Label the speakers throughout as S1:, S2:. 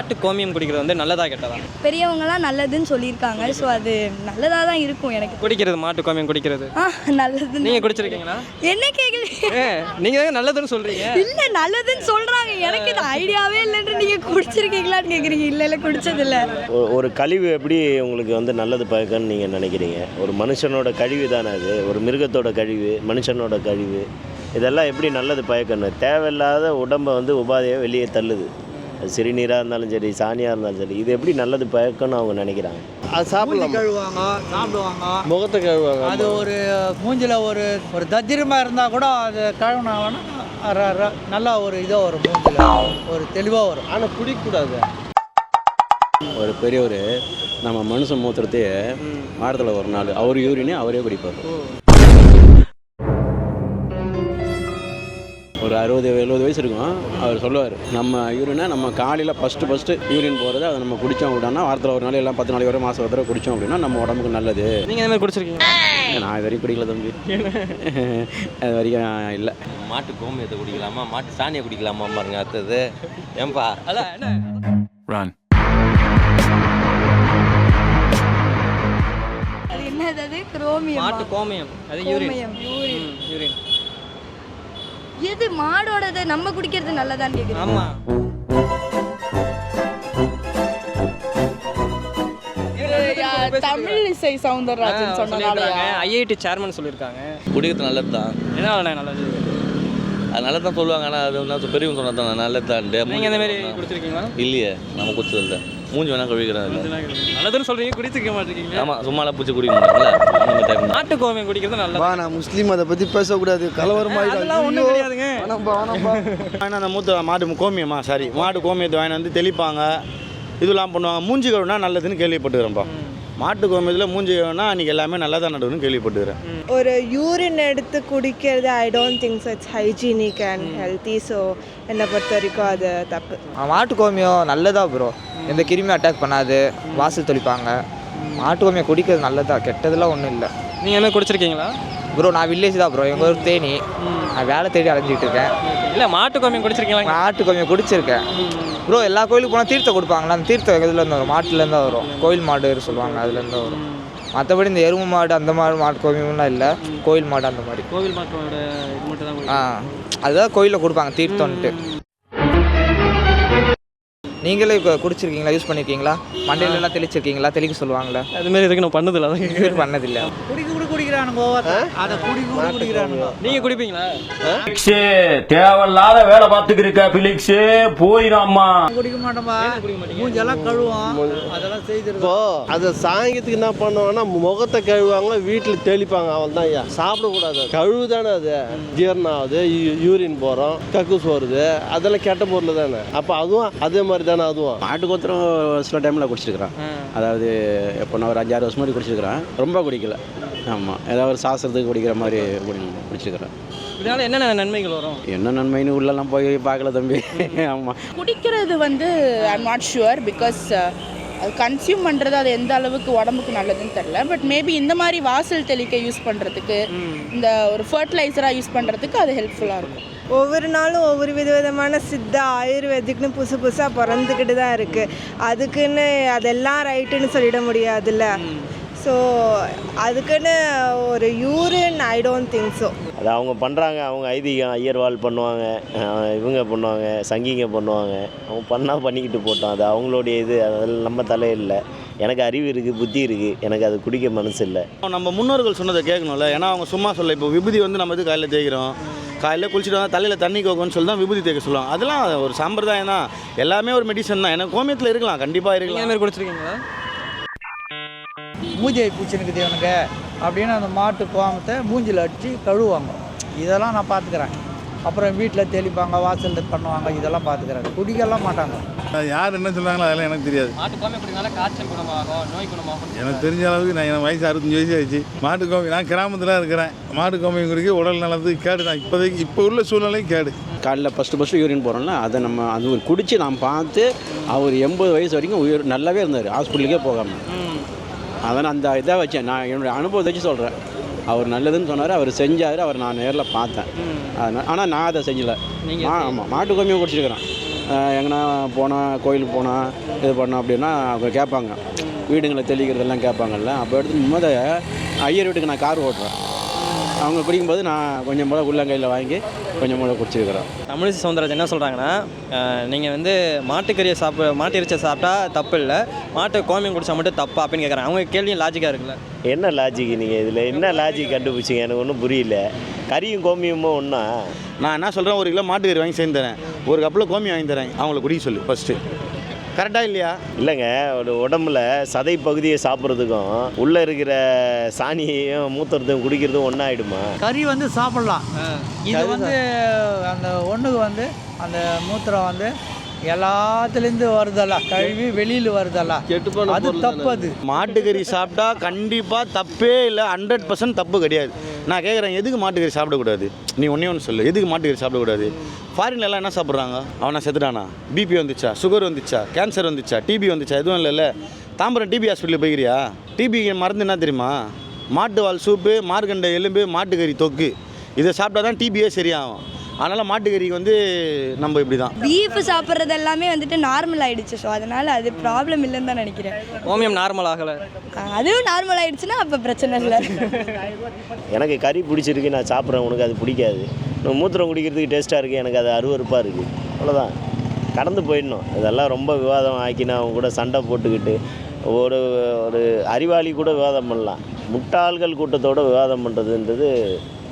S1: மாட்டு கோமியம் குடிக்கிறது வந்து நல்லதா கெட்டதா?
S2: பெரியவங்கலாம் நல்லதுன்னு சொல்லியிருக்காங்க. ஸோ அது நல்லதாக தான் இருக்கும் எனக்கு.
S1: குடிக்கிறது மாட்டு கோமியம் குடிக்கிறது.
S2: ஆ நல்லதுன்னு
S1: நீங்க குடிச்சிருக்கீங்களா?
S2: என்ன கேட்கல
S1: ஏ நீங்க தான் நல்லதுன்னு சொல்றீங்க.
S2: இல்லை நல்லதுன்னு சொல்கிறாங்க எனக்கு இது ஐடியாவே இல்லைன்ற நீங்கள் குடிச்சிருக்கீங்களான்னு கேட்குறீங்க இல்லை இல்லை குடிச்சதில்ல.
S3: ஒ- ஒரு கழிவு எப்படி உங்களுக்கு வந்து நல்லது பயக்கன்னு நீங்கள் நினைக்கிறீங்க? ஒரு மனுஷனோட கழிவு தானே அது? ஒரு மிருகத்தோட கழிவு மனுஷனோட கழிவு இதெல்லாம் எப்படி நல்லது பயக்கணும் தேவையில்லாத உடம்பை வந்து உபாதையை வெளியே தள்ளுது. சிறுநீராக இருந்தாலும் சரி சாணியாக இருந்தாலும் சரி இது எப்படி நல்லது பயக்கன்னு அவங்க நினைக்கிறாங்க?
S4: அது சாப்பிடலாம்?
S5: கழுவாங்க சாப்பிடுவாங்க.
S4: முகத்தை கழுவாங்க
S5: அது ஒரு மூஞ்சில ஒரு ஒரு தத்திரமாக இருந்தால் கூட அது கழுவினாங்கன்னா நல்லா ஒரு இதாக வரும் மூஞ்சில. ஒரு தெளிவாக வரும்.
S4: ஆனால் குடிக்கக்கூடாது
S6: ஒரு பெரியவர் நம்ம மனுஷன் மூத்திரத்தையே வாரத்தில் ஒரு நாள் அவர் யூரினே அவரே குடிப்பார். ஒரு அறுபது எழுபது வயசு இருக்கும். அவர் சொல்லுவார் நம்ம யூரினை நம்ம காலையில் ஃபஸ்ட்டு ஃபஸ்ட்டு யூரின் போகிறது அதை நம்ம குடித்தோம் அப்படின்னா வாரத்தில் ஒரு நாள் எல்லாம் பத்து நாளைக்கு வரை மாதம் ஒரு தடவை குடித்தோம் அப்படின்னா நம்ம உடம்புக்கு நல்லது.
S1: நீங்க இந்த மாதிரி குடிச்சிருக்கீங்க
S6: நான் இது வரைக்கும் குடிக்கல தம்பி. அது வரைக்கும் இல்லை.
S7: மாட்டு கோமியத்தை குடிக்கலாமா? மாட்டு சாணியை குடிக்கலாமா பாருங்க அடுத்தது. ஏன்பா?
S1: அதான் என்ன?
S2: அது என்னது அது? குரோமியம்.
S1: மாட்டு கோமியம். அது யூரின்.
S2: யூரின்.
S1: யூரின்.
S2: எது மாடோடது நம்ம குடிக்கிறது நல்லதான்னு கேட்குறீங்க
S1: ஆமா.
S8: தமிழ் இசை சவுந்தரராஜன் சொன்னதாலயா
S1: ஐஐடி சேர்மன் சொல்லியிருக்காங்க.
S7: குடிக்கிறது நல்லது தான்
S1: என்ன நல்லது
S7: அது நல்லது தான் சொல்லுவாங்க ஆனால் அது வந்து பெரியவங்க சொன்னது தான் நல்லது தான்
S1: நீங்க இந்த மாதிரி குடிச்சிருக்கீங்களா
S7: இல்லையே நம்ம குடிச்சது இல்லை மூஞ்சி வேணா கழுவிக்கிறோம் இல்லை
S1: நல்லதுன்னு சொல்றீங்க குடிச்சிருக்க மாட்டீங்க
S7: ஆமாம் சும்மாலாம் பூச்சி குடிக்க மாட்டாங்கல்ல அந்த டைம்
S1: மாட்டு கோமியம் குடிக்கிறது நல்லது.
S4: வா நான் முஸ்லீம் அதை பற்றி பேசக்கூடாது. கலவரம்
S1: அதெல்லாம் ஒண்ணும் கிடையாதுங்க.
S9: வாங்கினா அந்த மூத்த மாடு கோமியமா சாரி மாடு கோமியத்தை வாங்கி வந்து தெளிப்பாங்க. இதெல்லாம் பண்ணுவாங்க. மூஞ்சி கழுவுனா நல்லதுன்னு கேள்விப்பட்டுக்கிறேன்ப்பா மாட்டு கோமியத்தில் மூஞ்சி கழுவுனா அன்றைக்கி எல்லாமே நல்லதா நடுவுன்னு கேள்விப்பட்டுக்கிறேன்
S8: ஒரு யூரின் எடுத்து குடிக்கிறது I don't think it's hygienic and healthy so என்னை பொறுத்த வரைக்கும் அது தப்பு.
S10: மாட்டு கோமியம் நல்லதா ப்ரோ எந்த கிருமியும் அட்டாக் பண்ணாது. வாசல் தெளிப்பாங்க. மாட்டு கோமியம் குடிக்கிறது நல்லதா? கெட்டதெல்லாம் ஒன்றும் இல்லை.
S1: நீங்க என்ன குடிச்சிருக்கீங்களா?
S10: ப்ரோ நான் வில்லேஜ் தான் ப்ரோ எங்கள் ஊர் தேனி. நான் வேலை தேடி அலைஞ்சிட்டு இருக்கேன்.
S1: இல்ல மாட்டு கோமியம் குடிச்சிருக்கீங்களா?
S10: மாட்டு கோமியம் குடிச்சிருக்கேன். ப்ரோ எல்லா கோயிலுக்கு போனால் தீர்த்தம் கொடுப்பாங்களா? அந்த தீர்த்தம் இதுலேருந்து வரும்? மாட்டுலேருந்து தான் வரும். கோயில் மாடு சொல்லுவாங்க அதுலேருந்து வரும். மற்றபடி இந்த எருமை மாடு அந்த மாதிரி மாட்டு கோமியம்லாம் இல்லை. கோயில் மாடு அந்த மாதிரி.
S1: கோவில் மாட்டோட
S10: ஆ. அதுதான் கோயிலில் கொடுப்பாங்க தீர்த்தம்ன்ட்டு. நீங்களே இப்போ குடிச்சிருக்கீங்களா? யூஸ் பண்ணியிருக்கீங்களா மண்டையில எல்லாம் தெளிச்சிருக்கீங்களா? தெளிக்க சொல்லுவாங்களே
S1: அது மாதிரி இதுக்கு நான் பண்ணதில்ல அதான்.
S10: பண்ணதில்லை.
S5: குடிக்க குடி குடிக்கிறானுங்க அதை குடி குடிக்கிறானுங்க.
S1: நீங்க குடிப்பீங்களா?
S6: தேவையில்லாத வேலை பார்த்துக்கிருக்க பிலிக்ஸு. போயிடாமா
S5: குடிக்க மாட்டோம்பா மூஞ்செல்லாம் கழுவோம் அதெல்லாம் செய்திருக்கோம்
S4: அதை சாயங்கிறதுக்கு என்ன பண்ணுவாங்கன்னா முகத்தை கழுவாங்க வீட்டில் தெளிப்பாங்க. அவள் தான் ஐயா. சாப்பிடக்கூடாது. கழுவு தானே அது? ஜீரணம் ஆகுது. யூ- யூரின் போகிறோம் கக்கூஸ் வருது அதெல்லாம் கெட்ட பொருள் தானே? அப்போ அதுவும் அதே மாதிரி தானே அதுவும்?
S6: மாட்டு கோத்திரம் சில டைமில் குடிச்சிருக்கிறேன். அதாவது எப்போ நான் ஒரு அஞ்சாறு வருஷம் மாதிரி குடிச்சிருக்கிறேன். ரொம்ப குடிக்கல. ஆமாம் ஏதாவது ஒரு சாஸ்திரத்துக்கு குடிக்கிற மாதிரி குடி குடிச்சிருக்கிறேன்
S1: இதனால என்னென்ன நன்மைகள் வரும்?
S6: என்ன நன்மைன்னு உள்ளெல்லாம் போய் பார்க்கல தம்பி. ஆமாம்
S8: குடிக்கிறது வந்து ஐம் நாட் ஷுவர் பிகாஸ் அது கன்சியூம் பண்ணுறது அது எந்த அளவுக்கு உடம்புக்கு நல்லதுன்னு தெரில பட் மேபி இந்த மாதிரி வாசல் தெளிக்க யூஸ் பண்ணுறதுக்கு இந்த ஒரு ஃபர்டிலைசராக யூஸ் பண்ணுறதுக்கு அது ஹெல்ப்ஃபுல்லாக இருக்கும்.
S11: ஒவ்வொரு நாளும் ஒவ்வொரு விதவிதமான சித்தா ஆயுர்வேதிக்னு புதுசு புதுசாக பிறந்துக்கிட்டு தான் இருக்குது அதுக்குன்னு அதெல்லாம் ரைட்டுன்னு சொல்லிட முடியாதுல்ல. ஸோ அதுக்குன்னு ஒரு urine I don't think so
S3: அது அவங்க பண்ணுறாங்க அவங்க ஐதீகம் ஐயர்வாள் பண்ணுவாங்க இவங்க பண்ணுவாங்க சங்கிங்க பண்ணுவாங்க. அவங்க பண்ணால் பண்ணிக்கிட்டு போட்டோம் அது அவங்களுடைய இது அதில் நம்ம தலையில்லை. எனக்கு அறிவு இருக்குது புத்தி இருக்குது எனக்கு அது குடிக்க மனசு இல்லை.
S9: நம்ம முன்னோர்கள் சொன்னதை கேட்கணும்ல. ஏன்னா அவங்க சும்மா சொல்ல இப்போ விபூதி வந்து நம்ம இது காலையில் தேய்க்கிறோம்? காலையில் குளிச்சுட்டு வந்தால் தலையில் தண்ணி கோக்கணும்னு சொல்லி தான் விபூதி தேய்க்க சொல்லுவாங்க. அதெல்லாம் ஒரு சம்பிரதாயம் தான். எல்லாமே ஒரு மெடிசன் தான். எனக்கு கோமியத்தில் இருக்கலாம். கண்டிப்பாக இருக்கலாம்.
S1: மாதிரி குடிச்சிருக்கீங்களா?
S5: மூஞ்சை பூச்சினுக்குது எனக்கு அப்படின்னு அந்த மாட்டு கோமத்தை மூஞ்சில் அடித்து கழுவுவாங்க. இதெல்லாம் நான் பார்த்துக்கிறேன். அப்புறம் வீட்டில் தெளிப்பாங்க வாசலில் பண்ணுவாங்க இதெல்லாம் பார்த்துக்கிறேன். குடிக்கலாம் மாட்டாங்க.
S12: யார் என்ன சொல்கிறாங்களோ அதெல்லாம் எனக்கு தெரியாது.
S1: மாட்டு கோமியம் குடினால காய்ச்சல் குணமாகும் நோய் குணமாகும்
S12: எனக்கு தெரிஞ்ச அளவுக்கு நான் எனக்கு வயசு அறுபத்தஞ்சு வயசு ஆயிடுச்சு. மாட்டு கோமி நான் கிராமத்தில் இருக்கிறேன். மாட்டு கோமியம் குடிக்க உடல் நலத்துக்கு கேடு தான். இப்போதைக்கு இப்போ உள்ள சூழ்நிலைக்கு கேடு.
S6: காலையில் ஃபஸ்ட்டு ஃபஸ்ட்டு யூரின் போகிறோம்ல அதை நம்ம அது ஒரு குடித்து நான் பார்த்து அவர் எண்பது வயசு வரைக்கும் உயிர் நல்லாவே இருந்தார். ஹாஸ்பிட்டலுக்கே போகாமல் அதை நான் அந்த இதை வச்சேன் நான் என்னுடைய அனுபவத்தை வச்சு சொல்கிறேன் அவர் நல்லதுன்னு சொன்னார் அவர் செஞ்சார் அவர் நான் நேரில் பார்த்தேன். அதனால் ஆனால் நான் அதை செஞ்சல.
S1: நீங்க
S6: ஆமாம் மாட்டு கோமியம் குடிச்சிருக்கிறேன். எங்கன்னா போனால் கோயிலுக்கு போனால் இது பண்ணோம் அப்படின்னா அவங்க கேட்பாங்க. வீடுங்களை தெளிக்கிறதெல்லாம் கேட்பாங்கல்ல. அப்போ எடுத்து முத ஐயர் வீட்டுக்கு நான் கார் ஓட்டுறேன். அவங்க குடிக்கும்போது நான் கொஞ்சம் போல உள்ளங்கையில் வாங்கி கொஞ்சம் போல குடிச்சிருக்கிறேன்
S1: தமிழிசை சவுந்தரராஜன் என்ன சொல்கிறாங்கன்னா நீங்கள் வந்து மாட்டுக்கறியை சாப்பிட மாட்டு இறைச்சியை சாப்பிட்டா தப்பு இல்லை. மாட்டு கோமியம் குடிச்சா மட்டும் தப்பா அப்படின்னு கேட்குறாங்க அவங்க கேள்வியும் லாஜிக்காக இருக்குல்ல.
S3: என்ன லாஜிக் நீங்கள் இதில்? என்ன லாஜிக் கண்டுபிடிச்சிங்க? எனக்கு ஒன்றும் புரியல. கறியும் கோமியமும் ஒன்றா
S9: நான் என்ன சொல்கிறேன் ஒரு கிலோ மாட்டுக்கறி வாங்கி சேர்ந்து தரேன். ஒரு கப்பில் கோமி வாங்கி தரேன். அவங்கள குடிக்க சொல்லு ஃபஸ்ட்டு கரெக்டாக இல்லையா?
S3: இல்லைங்க ஒரு உடம்புல சதை பகுதியை சாப்பிட்றதுக்கும் உள்ளே இருக்கிற சாணியையும் மூத்துறதும் குடிக்கிறதும் ஒன்றாயிடுமா
S5: கறி வந்து சாப்பிட்லாம். இது வந்து அந்த ஒன்றுக்கு வந்து அந்த மூத்திரம் வந்து எல்லாத்துலேருந்து வருதல்ல. கழுவி வெளியில் வருதல்ல. அது தப்பு அது.
S9: மாட்டுக்கறி சாப்பிட்டா கண்டிப்பாக தப்பே இல்லை. ஹண்ட்ரட் பர்சன்ட் தப்பு கிடையாது. நான் கேட்குறேன் எதுக்கு மாட்டுக்கறி சாப்பிடக்கூடாது? நீ ஒன்றே ஒன்று சொல்லு எதுக்கு மாட்டுக்கறி சாப்பிடக்கூடாது? ஃபாரின்ல எல்லாம் என்ன சாப்பிட்றாங்க? அவனை செத்துட்டானா? பிபி வந்துச்சா? சுகர் வந்துச்சா? கேன்சர் வந்துச்சா? டிபி வந்துச்சா? எதுவும் இல்லைல்ல தாம்பரம் டிபி ஹாஸ்பிட்டலில் போய்க்கிறியா? டிபி மருந்து என்ன தெரியுமா? மாட்டு வால் சூப்பு மார்கண்ட எலும்பு மாட்டுக்கறி தொக்கு. இதை சாப்பிட்டா தான் டிபியே சரியாகும். அதனால் மாட்டுக்கறிக்கு வந்து நம்ம இப்படி தான்
S2: பீஃப் சாப்பிட்றது எல்லாமே வந்துட்டு நார்மல் ஆயிடுச்சு. ஸோ அதனால அது ப்ராப்ளம் இல்லைன்னு தான் நினைக்கிறேன்.
S1: கோமியம் நார்மல் ஆகலை.
S2: அதுவும் நார்மல் ஆயிடுச்சுன்னா அப்போ பிரச்சனை இல்லை.
S3: எனக்கு கறி பிடிச்சிருக்கு நான் சாப்பிட்றேன். உனக்கு அது பிடிக்காது. மூத்திரம் குடிக்கிறதுக்கு டேஸ்ட்டாக இருக்குது எனக்கு அது அருவருப்பாக இருக்குது அவ்வளோதான் கடந்து போயிடணும். இதெல்லாம் ரொம்ப விவாதம் ஆக்கினா அவங்க கூட சண்டை போட்டுக்கிட்டு ஒரு ஒரு அறிவாளி கூட விவாதம் பண்ணலாம். முட்டாள்கள் கூட்டத்தோட விவாதம் பண்ணுறதுன்றது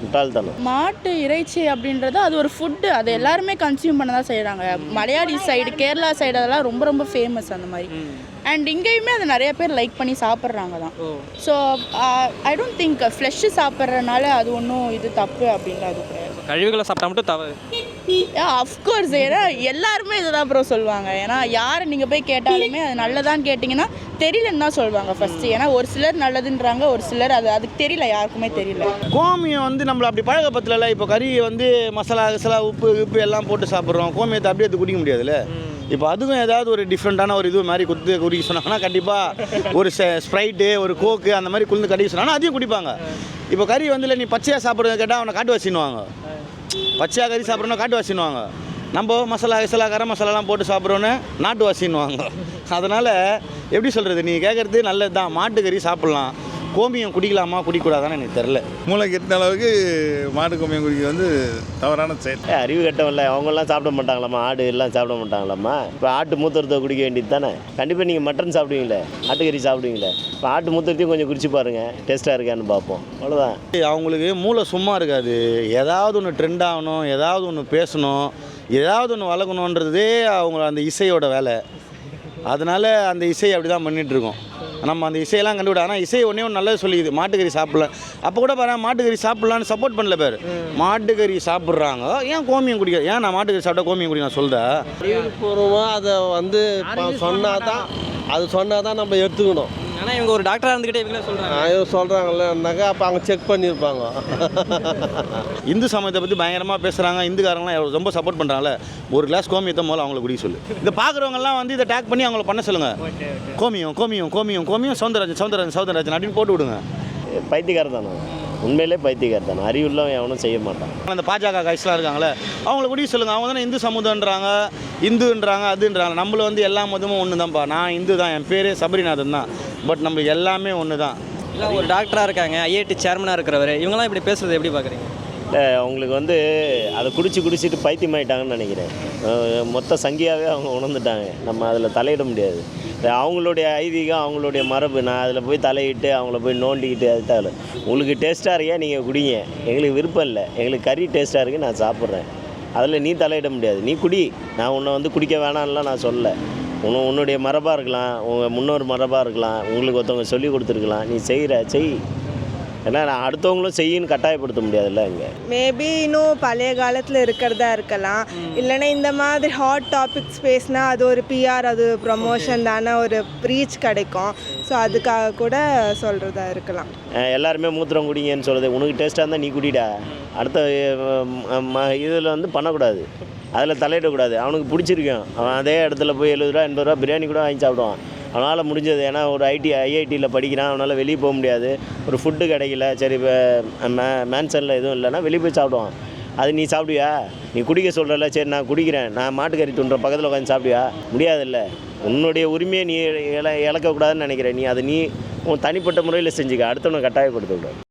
S3: முட்டாள்தனம்
S8: மாட்டு இறைச்சி அப்படின்றது அது ஒரு ஃபுட்டு அது எல்லாருமே கன்சியூம் பண்ண தான் செய்கிறாங்க மலையாளி சைடு கேரளா சைடு அதெல்லாம் ரொம்ப ரொம்ப ஃபேமஸ் அந்த மாதிரி. அண்ட் இங்கேயுமே அது நிறைய பேர் லைக் பண்ணி சாப்பிட்றாங்க தான். So I don't think flesh சாப்பிட்றதுனால அது ஒன்றும் இது தப்பு அப்படின்றது கிடையாது.
S1: கழிவுகளை சாப்பிட்டா மட்டும் தவறு.
S8: அஃப்கோர்ஸ் ஏன்னா எல்லாருமே இதை தான் ப்ரோ சொல்லுவாங்க. ஏன்னா யாரை நீங்கள் போய் கேட்டாலுமே அது நல்லதான்னு கேட்டிங்கன்னா தெரியலன்னு தான் சொல்லுவாங்க ஃபஸ்ட்டு ஏன்னா ஒரு சிலர் நல்லதுன்றாங்க ஒரு சிலர் அது அதுக்கு தெரியல யாருக்குமே தெரியல.
S9: கோமியம் வந்து நம்மளை அப்படி பழகப்பத்தில் இப்போ கறி வந்து மசாலா கிசலா உப்பு உப்பு எல்லாம் போட்டு சாப்பிட்றோம். கோமியத்தை அப்படியே எடுத்து குடிக்க முடியாதுல்ல? இப்போ அதுவும் ஏதாவது ஒரு டிஃப்ரெண்ட்டான ஒரு இது மாதிரி குத்து குடிக்க சொன்னாங்கன்னா கண்டிப்பாக ஒரு ஸ்ப்ரைட்டு ஒரு கோக்கு அந்த மாதிரி குளிர்ந்து கடிக்க சொன்னாங்கன்னா அதையும் குடிப்பாங்க. இப்போ கறி வந்து இல்லை நீ பச்சையாக சாப்பிட்றது கேட்டால் அவனை காட்டு வச்சின்னுவாங்க பச்சையாக கறி சாப்பிட்றோன்னா காட்டு வாசின்னுவாங்க. நம்ம மசாலா கிசலா கரம் மசாலாலாம் போட்டு சாப்பிட்றோன்னு நாட்டு வாசின்னுவாங்க. அதனால் எப்படி சொல்கிறது நீ கேட்குறது நல்லது தான் மாட்டுக்கறி சாப்பிட்லாம். கோமியம் குடிக்கலாமா குடிக்கக்கூடாதான்னு எனக்கு தெரில
S12: மூளைக்கு எட்டின அளவுக்கு மாட்டு கோமியம் குடிக்கிறது வந்து தவறான செயல்.
S3: அறிவு கட்டவில்லை அவங்கெல்லாம் சாப்பிட மாட்டாங்களாம்மா ஆடு எல்லாம் சாப்பிட மாட்டாங்களாம்மா. இப்போ ஆட்டு மூத்திரத்தை குடிக்க வேண்டியது தானே? கண்டிப்பாக நீங்கள் மட்டன் சாப்பிடுவீங்களே ஆட்டுக்கறி சாப்பிடுவீங்களே. இப்போ ஆட்டு மூத்திரத்தையும் கொஞ்சம் குடிச்சு பாருங்கள் டேஸ்ட்டாக இருக்கான்னு பார்ப்போம். அவ்வளோதான்
S9: அவங்களுக்கு மூளை சும்மா இருக்காது. ஏதாவது ஒன்று ட்ரெண்ட் ஆகணும் ஏதாவது ஒன்று பேசணும் ஏதாவது ஒன்று வளர்க்கணுன்றதே அவங்க அந்த இசையோட வேலை. அதனால் அந்த இசை அப்படி தான் பண்ணிகிட்ருக்கோம் நம்ம அந்த இசையெல்லாம் கண்டுவிட ஆனால் இசை ஒன்றே ஒன்று நல்லது சொல்லிக்குது. மாட்டுக்கறி சாப்பிடலாம் அப்போ கூட பாரு மாட்டுக்கறி சாப்பிட்லான்னு சப்போர்ட் பண்ணல பேர். மாட்டுக்கறி சாப்பிட்றாங்க. ஏன் கோமியம் குடிக்க ஏன் நான் மாட்டுக்கறி சாப்பிட்டா கோமியம் குடிக்க நான்
S4: அறிவுபூர்வமாக அதை வந்து சொன்னால் தான் அது சொன்னால் தான் நம்ம எடுத்துக்கணும்.
S1: ஆனால் இவங்க ஒரு டாக்டராக இருந்துக்கிட்டே இவங்களே சொல்கிறாங்க
S4: இவங்க சொல்கிறாங்கல்லன்னாக்கா அப்போ அவங்க செக் பண்ணியிருப்பாங்க.
S9: இந்து சமயத்தை பற்றி பயங்கரமாக பேசுகிறாங்க இந்துக்காரங்களாம் ரொம்ப சப்போர்ட் பண்ணுறாங்கல்ல ஒரு கிளாஸ் கோமியத்தை முதல்ல அவங்கள குடிக்க சொல்லு. இதை பார்க்குறவங்கலாம் வந்து இதை டேக் பண்ணி அவங்கள பண்ண சொல்லுங்கள் கோமியம் கோமியம் கோமியம் கோமியம் சவுந்தரராஜன் சவுந்தரராஜன் சவுந்தரராஜன் அப்படின்னு போட்டு விடுங்க.
S3: பைத்தியக்காரத்தானே உண்மையிலே பைத்தியக்காரத்தானே அறிவுள்ளவன் எவனும் செய்ய மாட்டான்.
S9: அந்த பாஜக கைஸ்லாம் இருக்காங்களே அவங்கள குடிக்க சொல்லுங்கள் அவங்க தானே இந்து சமுதாயன்றாங்க இந்துன்றாங்க அதுன்றாங்க. நம்மள வந்து எல்லா மதமும் ஒன்று தான்ப்பா நான் இந்து தான் என் பேரே சபரிநாதன் தான். பட் நம்ம எல்லாமே ஒன்று தான்
S1: இல்லை ஒரு டாக்டராக இருக்காங்க ஐஐடி சேர்மனாக இருக்கிறவர் இவங்கெல்லாம் இப்படி பேசுறது எப்படி பார்க்குறீங்க
S3: இல்லை அவங்களுக்கு வந்து அதை குடிச்சு குடிச்சிட்டு பைத்தியமாயிட்டாங்கன்னு நினைக்கிறேன். மொத்த சங்கியாகவே அவங்க உணர்ந்துட்டாங்க. நம்ம அதில் தலையிட முடியாது. அவங்களுடைய ஐதீகம் அவங்களுடைய மரபு. நான் அதில் போய் தலையிட்டு அவங்கள போய் நோண்டிக்கிட்டு அது தேவை உங்களுக்கு டேஸ்ட்டாக இருக்கா நீங்கள் குடிங்க. எங்களுக்கு விருப்பம் இல்லை. எங்களுக்கு கறி டேஸ்ட்டாக இருக்குது நான் சாப்பிட்றேன். அதில் நீ தலையிட முடியாது. நீ குடி. நான் உன்னை வந்து குடிக்க வேணாம்லாம் நான் சொல்லலை. உன்னை உன்னுடைய மரபாக இருக்கலாம் உங்கள் முன்னோர் மரபாக இருக்கலாம் உங்களுக்கு ஒருத்தவங்க சொல்லி கொடுத்துருக்கலாம் நீ செய்கிற செய். ஏன்னா நான் அடுத்தவங்களும் செய்யின்னு கட்டாயப்படுத்த முடியாதுல்ல இங்கே.
S11: மேபி இன்னும் பழைய காலத்தில் இருக்கிறதா இருக்கலாம். இல்லைன்னா இந்த மாதிரி ஹாட் டாபிக்ஸ் பேசினா அது ஒரு பிஆர் அது ப்ரமோஷன் தானே ஒரு ரீச் கிடைக்கும். ஸோ அதுக்காக கூட சொல்கிறதா இருக்கலாம்.
S3: எல்லாருமே மூத்திரம் குடிங்கன்னு சொல்லுது உனக்கு டேஸ்ட்டாக இருந்தால் நீ குடிடா. அடுத்த இதில் வந்து பண்ணக்கூடாது. அதில் தலையிடக்கூடாது. அவனுக்கு பிடிச்சிருக்கும். அவன் அதே இடத்துல போய் எழுபது ரூபா எண்பது ரூபா பிரியாணி கூட வாங்கி சாப்பிடுவான். அவனால் முடிஞ்சது. ஏன்னா ஒரு ஐடி ஐஐடியில் படிக்கிறான். அவனால் வெளியே போக முடியாது. ஒரு ஃபுட்டு கிடைக்கல சரி இப்போ மே மேன்சனில் எதுவும் இல்லைன்னா வெளியே போய் சாப்பிடுவான். அது நீ சாப்பிடுவியா? நீ குடிக்க சொல்கிறல சரி நான் குடிக்கிறேன். நான் மாட்டுக்கறி துண்டுற பக்கத்தில் உட்காந்து சாப்பிடுவியா? முடியாதுல்ல. உன்னுடைய உரிமையை நீ இழ இழக்கக்கூடாதுன்னு நினைக்கிறேன் நீ அதை நீ உன் தனிப்பட்ட முறையில் செஞ்சுக்க. அடுத்தவனை கட்டாயப்படுத்தக்கூடாது